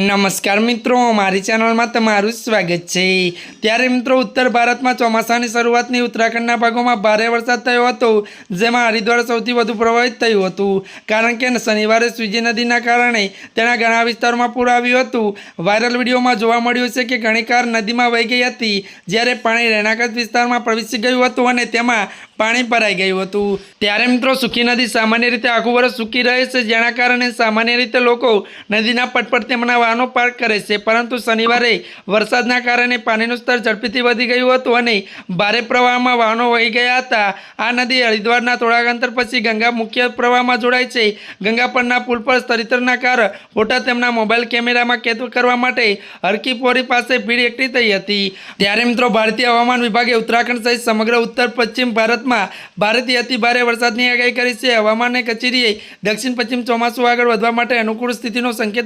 નમસ્કાર મિત્રો, મારી ચેનલમાં તમારું સ્વાગત છે. ત્યારે મિત્રો, ઉત્તર ભારતમાં ચોમાસાની શરૂઆતની ઉત્તરાખંડના ભાગોમાં ભારે વરસાદ થયો હતો, જેમાં હરિદ્વાર સૌથી વધુ પ્રભાવિત થયું હતું. કારણ કે શનિવારે સ્વીજી નદીના કારણે તેના ઘણા વિસ્તારોમાં પૂર આવ્યું હતું. વાયરલ વિડીયોમાં જોવા મળ્યું છે કે ઘણી કાર નદીમાં વહી ગઈ હતી, જ્યારે પાણી રહેણાંકત વિસ્તારમાં પ્રવેશી ગયું હતું અને તેમાં પાણી ભરાઈ ગયું હતું. ત્યારે મિત્રો સુખી નદી સામાન્ય રીતે આખું વર્ષ સૂકી રહે છે, જેના કારણે સામાન્ય રીતે લોકો નદીના પટ પર તેમના વાહનો પાર્ક કરે છે, પરંતુ શનિવારે વરસાદના કારણે પાણીનું સ્તર ઝડપીથી વધી ગયું હતું અને ભારે પ્રવાહમાં વાહનો વહી ગયા હતા. આ નદી હરિદ્વારના થોડાક અંતર પછી ગંગા મુખ્ય પ્રવાહમાં જોડાય છે. ગંગા પરના પુલ પર સ્તરિતરના કાર ફોટા તેમના મોબાઈલ કેમેરામાં કેદ કરવા માટે હરકીપોરી પાસે ભીડ એકઠી થઈ હતી. ત્યારે મિત્રો, ભારતીય હવામાન વિભાગે ઉત્તરાખંડ સહિત સમગ્ર ઉત્તર પશ્ચિમ ભારતમાં ભારતીય અતિ ભારે વરસાદની આગાહી કરી છે. હવામાન કચેરીએ દક્ષિણ પશ્ચિમ ચોમાસું આગળ વધવા માટે અનુકૂળ સ્થિતિનો સંકેત